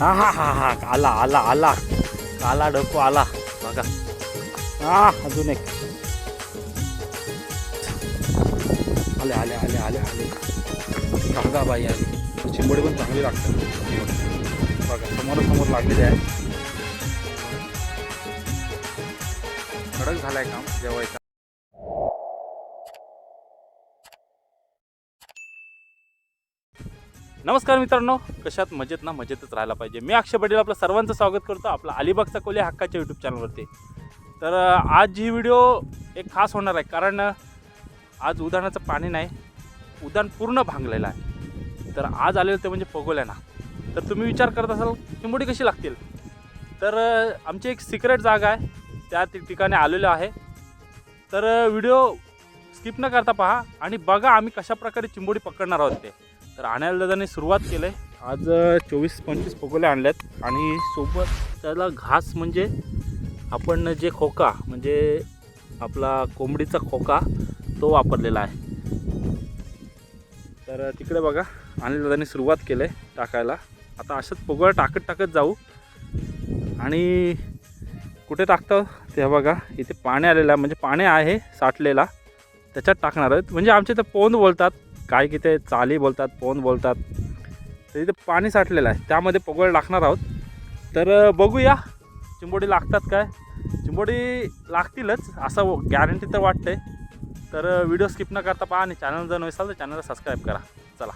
हा हा हा हा आला आला आला. काला डको आला. बघा. हा अजून एक. आले आले आले आले आले. बघा बाई आली. चिंबडी पण चांगली लागतात बघा समोर समोर लागलेली आहे. कडक झालाय काम जेवायचा. नमस्कार मित्रांनो कशात मजेत ना मजेतच राहायला पाहिजे. मी अक्षय पटेल आपलं सर्वांचं स्वागत करतो आपला अलिबागचा कोले हक्काच्या यूट्यूब चॅनलवरती तर आज ही व्हिडिओ एक खास होणार आहे. कारण आज उदाहरणाचं पाणी नाही उदाहरण पूर्ण भांगलेलं आहे. तर आज आलेलं ते म्हणजे पगोल्याना तर तुम्ही विचार करत असाल चिंबोडी कशी लागतील? तर आमची एक सिक्रेट जागा आहे त्या ठिकाणी आलेलो आहे. तर व्हिडिओ स्किप न करता पहा आणि बघा आम्ही कशा प्रकारे चिंबोडी पकडणार आहोत ते. तर आणायला दादाने सुरुवात केलं आहे आज चोवीस पंचवीस पगोले आणल्यात. आणि सोबत त्याला घास म्हणजे आपण जे खोका म्हणजे आपला कोंबडीचा खोका तो वापरलेला आहे. तर तिकडे बघा आणि दादाने सुरुवात केलं आहे टाकायला. आता अशाच पगोळा टाकत टाकत जाऊ. आणि कुठे टाकतो? ते बघा इथे पाणी आलेलं आहे. म्हणजे पाणी आहे साठलेला. त्याच्यात टाकणार आहेत. म्हणजे आमच्या इथं पोंद बोलतात. काय की ते चाली बोलतात फोन बोलतात. तर इथे पाणी साठलेलं आहे. त्यामध्ये पगोळे टाकणार आहोत. तर बघूया चिंबोडी लागतात काय? चिंबोडी लागतीलच असं गॅरंटी तर वाटते तर व्हिडिओ स्किप न करता पहा आणि चॅनल जर नसाल तर चॅनलला सबस्क्राईब करा. चला.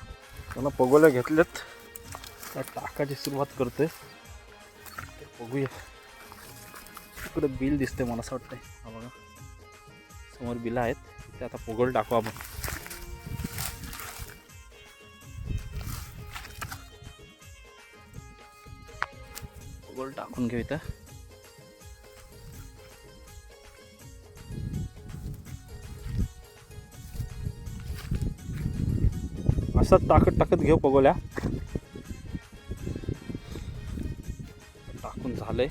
मला पगोल्या घेतलेत तर टाकायची सुरुवात करते बघूया. इकडे बिल दिसते मला असं वाटतंय. हा बघा. समोर बिल आहेत. ते आता पोगोल टाकू आपण. गोल टाकून घेऊ इथं. असंच टाकत टाकत घेऊ पगोल्या. टाकून झालंय.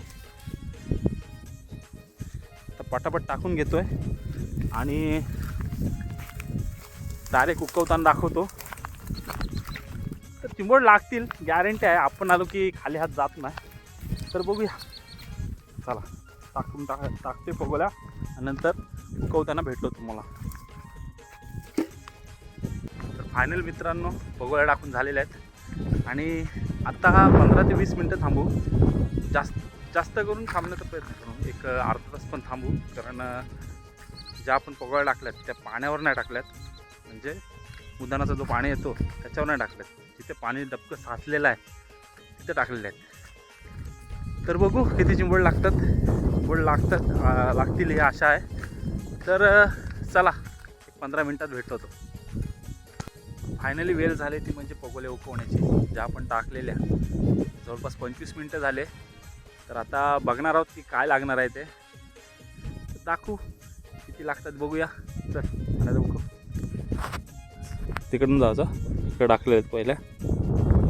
तर पटापट टाकून घेतोय. आणि डायरेक्ट उकवताना दाखवतो. तर चिंबोड लागतील गॅरंटी आहे. आपण आलो की खाली हात जात नाही. तर बघूया. चला टाकून टाक टाकते पगोल्या नंतर उकवताना भेटतो तुम्हाला. तर फायनल मित्रांनो पगोळ्या टाकून झालेल्या आहेत. आणि आत्ता हा पंधरा ते वीस मिनटं थांबू. जास्त जास्त करून थांबण्याचा प्रयत्न करू. एक अर्धा तास पण थांबू. कारण ज्या आपण पगोळ्या टाकल्यात त्या पाण्यावर नाही टाकल्यात. म्हणजे उदानाचा जो पाणी येतो त्याच्यावर नाही टाकल्यात. जिथे पाणी डबकं साचलेलं आहे तिथे टाकलेले आहेत. तर बघू किती चिंबोड लागतात. चिंबोड लागतात लागतील ही आशा आहे. तर चला एक पंधरा मिनटात भेटतो तो फायनली वेळ झाली ती म्हणजे पगोले उकवण्याची ज्या आपण टाकलेल्या. जवळपास पंचवीस मिनटं झाले. तर आता बघणार आहोत की काय लागणार आहे ते. दाखवू किती लागतात बघूया. चल आणि उकव तिकडून जायचं इकडे टाकले आहेत पहिल्या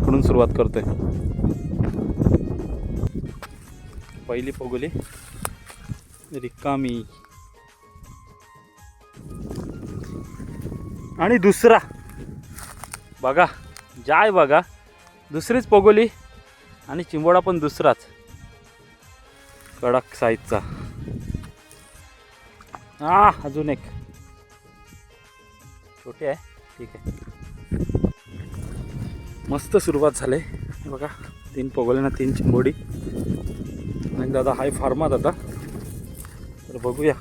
इकडून सुरुवात करतोय. पहिली पगोली. रिकामी. आणि दुसरा. बघा जाय बघा. दुसरीच पगोली आणि चिंबोडा पण दुसराच. कडक साईजचा हा अजून एक. छोटे आहे. ठीक आहे. मस्त सुरुवात झाले. बघा तीन पगोल्यांना तीन चिंबोडी. आणि दादा हाय फार्मात आता तर बघूया.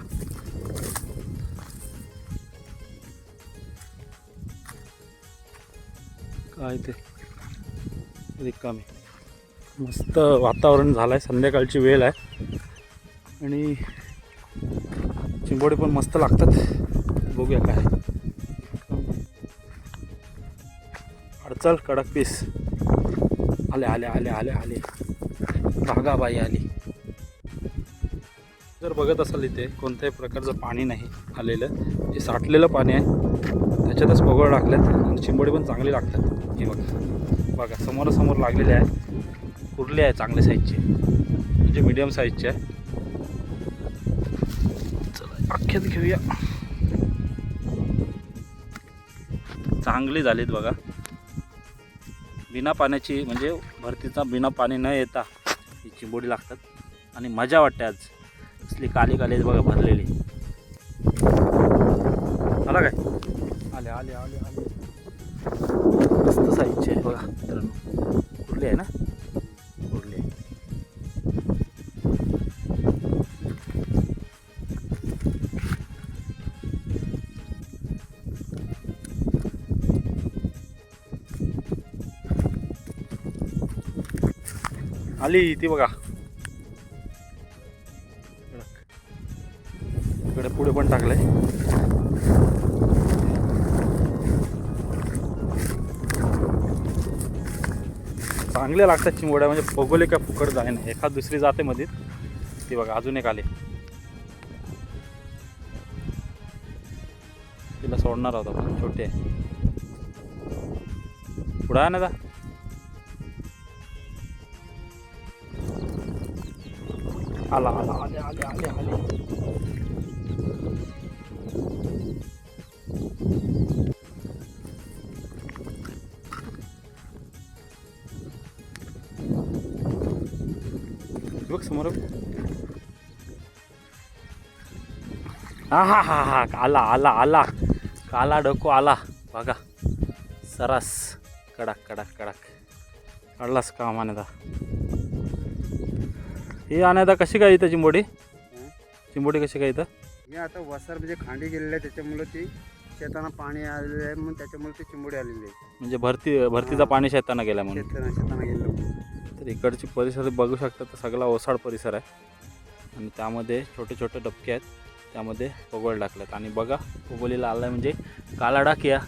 काय ते? रिकामी. मस्त वातावरण झालं आहे संध्याकाळची वेळ आहे. आणि चिंबोडी पण मस्त लागतात. बघूया काय. अडचल कडक पीस. आले आले आले आले आले. बागाबाई आली. जर बघत असाल इथे कोणत्याही प्रकारचं पाणी नाही आलेलं. जे साठलेलं पाणी आहे त्याच्यातच पोगळ लागल्यात आणि चिंबोडी पण चांगली लागतात. हे बघा. बघा समोरासमोर लागलेले आहे. कुर्ले आहे चांगल्या साईजचे म्हणजे मीडियम साईजचे आहे. चला अख्ख्यात घेऊया. चांगली झालीत बघा. बिना पाण्याची म्हणजे भरतीचा बिना पाणी न येता ही चिंबोडी लागतात. आणि मजा वाटते आज. असली काली काली बघा भरलेली. आला काय? आले आले आले आले. मस्त साईजचे आहे बघा मित्रांनो. कुठली आहे ना? कुठली आहे. आली ती बघा. चांगले लागतात चिंबोड्या म्हणजे भोगोले काय फुकट जाय नाही एखाद दुसरी जाते मध्ये ती बघा अजून एक आली. तिला सोडणार होता पण छोटी आहे. पुढं आहे ना दा आला आला आले आले आले आले. हा हा हा हा आला आला. आला काला डोको आला. बघा. सरस. कडक कडक कडक. काढलास का मानेदा ही आणदा कशी काय इथं चिंबोडी? चिंबोडी कशी काय इथं? हे आता वसार म्हणजे खांडी गेलेले आहे त्याच्यामुळे ती शेताना पाणी आलेलं आहे म्हणून त्याच्यामुळे ती चिंबोडी आलेली आहे. म्हणजे भरती भरतीचा पाणी शेताना गेला म्हणून. शेताना शेताना गेलेलं म्हणून. तर इकडची परिसर बघू शकता तर सगळा ओसाड परिसर आहे. आणि त्यामध्ये छोटे छोटे डबके आहेत. त्यामध्ये पगोल टाकलेत. आणि बघा फुगोलीला आलाय म्हणजे काला डाकिया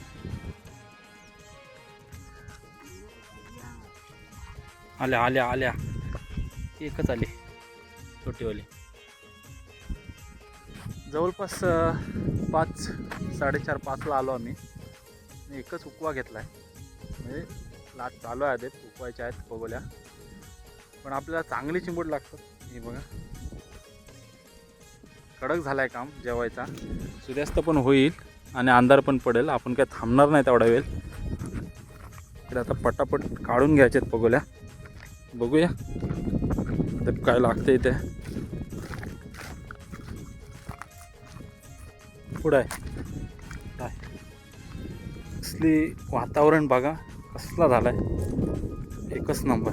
आल्या आल्या आल्या. एकच आली. छोटीवाली. जवळपास पाच साडेचार पाचला आलो आम्ही. एकच उकवा घेतला आहे म्हणजे लाट चालू आहे आधीच उकवायच्या आहेत पगोल्या पण आपल्याला चांगली चिंबूड लागतात. हे बघा. कडक झाला आहे काम जेवायचा. सूर्यास्त पण होईल आणि अंधार पण पडेल. आपण काय थांबणार नाही तेवढा वेळ. इकडे आता पटापट काढून घ्यायचे आहेत पगोल्या. बघूया ते काय लागतं इथे. पुढं आहे. काय? असली वातावरण बघा. कसला झाला आहे एकच नंबर.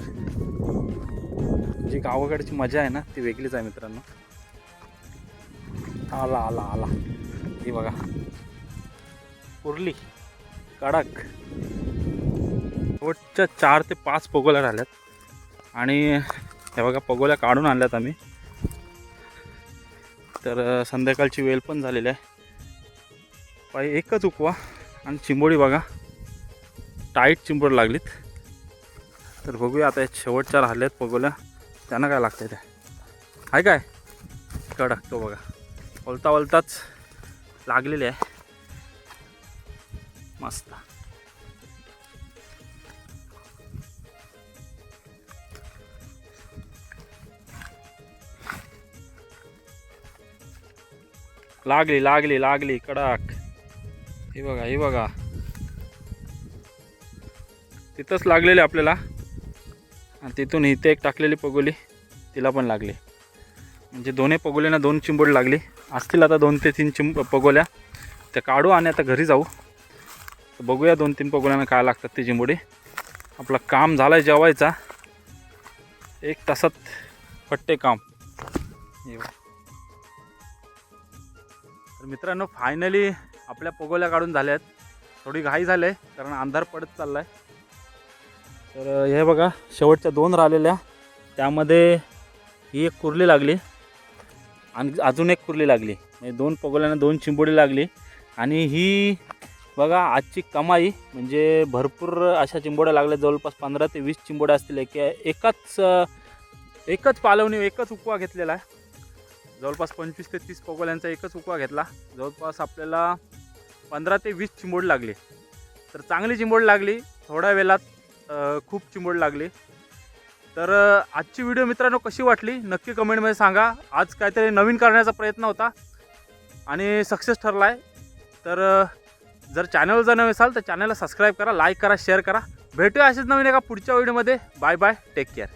जी गावाकडची मजा आहे ना ती वेगळीच आहे मित्रांनो. आला आला आला हे बघा. उरली. कडक. शेवटच्या चार ते पाच पगोल्या राहिल्यात आणि हे बघा पगोल्या काढून आणल्यात आम्ही. तर संध्याकाळची वेळ पण झालेली आहे. पाय एकच उकवा. आणि चिंबोडी बघा. टाईट चिंबोड लागलीत. तर बघूया आता शेवटच्या राहिल्यात पगोल्या. त्यांना काय लागतं ते? आहे काय? कडक तो बघा. वलता वलताच लागलेले आहे. मस्त. लागली लागली लागली कडक. हे बघा हे बघा. तिथंच लागलेले आपल्याला. आणि तिथून इथे एक टाकलेली पगोली तिला पण लागली. म्हणजे दोन्ही पगोलींना दोन चिंबोड लागली. असतील आता दोन ते तीन चिंब पगोल्या. त्या काढू आणि आता घरी जाऊ. तर बघूया दोन तीन पगोल्यानं काय लागतात ते चिंबोडी आपलं काम झालं आहे जेवायचा. एक तासात पट्टे काम. हे तर मित्रांनो फायनली आपल्या पगोल्या काढून झाल्या आहेत थोडी घाई झाली आहे कारण अंधार पडत चालला आहे तर हे बघा शेवटच्या दोन राहिलेल्या. त्यामध्ये ही एक कुर्ली लागली. आणि अजून एक कुर्ली लागली. म्हणजे दोन पगोल्यानं दोन चिंबोडी लागली. आणि ही बघा आजची कमाई म्हणजे भरपूर अशा चिंबोड्या लागल्या. जवळपास पंधरा ते वीस चिंबोड्या असतील. एक एकाच एकच पालवणी एकच उकवा घेतलेला आहे. जवळपास पंचवीस ते तीस पगोल्यांचा एकच उकवा घेतला. जवळपास आपल्याला पंधरा ते वीस चिंबोड लागली. तर चांगली चिंबोड लागली. थोड्या वेळात खूप चिंबोड लागली. तर आजची व्हिडिओ मित्रांनो कशी वाटली? नक्की कमेंटमध्ये सांगा. आज काहीतरी नवीन करण्याचा प्रयत्न होता आणि सक्सेस ठरला आहे तर जर चॅनल जर नवे असाल तर चॅनलला सबस्क्राईब करा लाईक करा शेअर करा. भेटूया असेच नवीन एका पुढच्या व्हिडिओमध्ये. Bye bye take care